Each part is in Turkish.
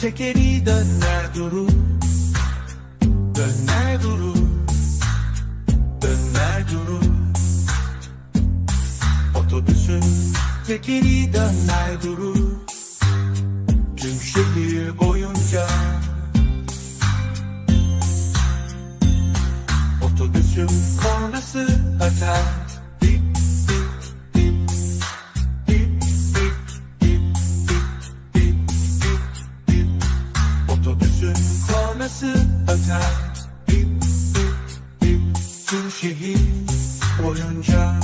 tekeri döner durur Döner durur Döner durur Otobüsün tekeri döner durur Tüm şehir boyunca. Otobüsün kornası öter öter Dip dip dip Tüm şehir boyunca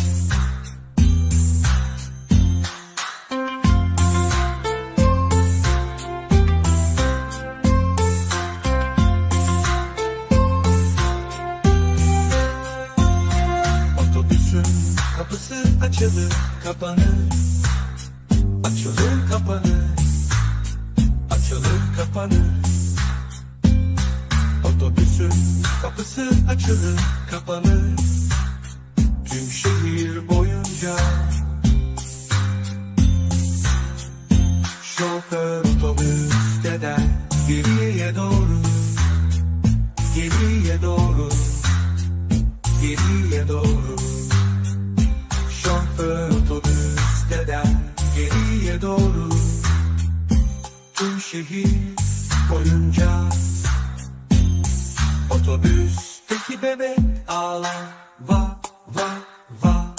Otobüsün kapısı açılır kapanır Açılır kapanır. Açılır kapanır Otobüsün kapısı açılır kapanır. Tüm şehir boyunca. Şoför otobüs gider geriye doğru. Geriye doğru. Geriye doğru. Şoför otobüs gider geriye doğru. Tüm şehir boyunca Otobüsteki bebek ağlar. Va va va.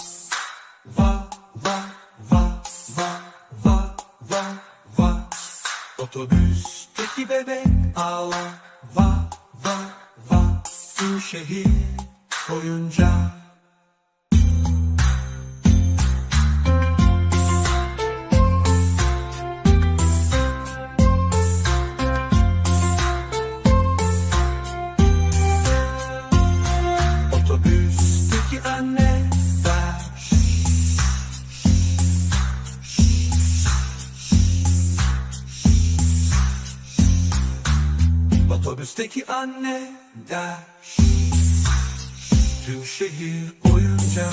Va va va va va va va. Otobüsteki bebek ağlar. Va va va. Tüm şehir boyunca Otobüsteki anne der. Tüm şehir boyunca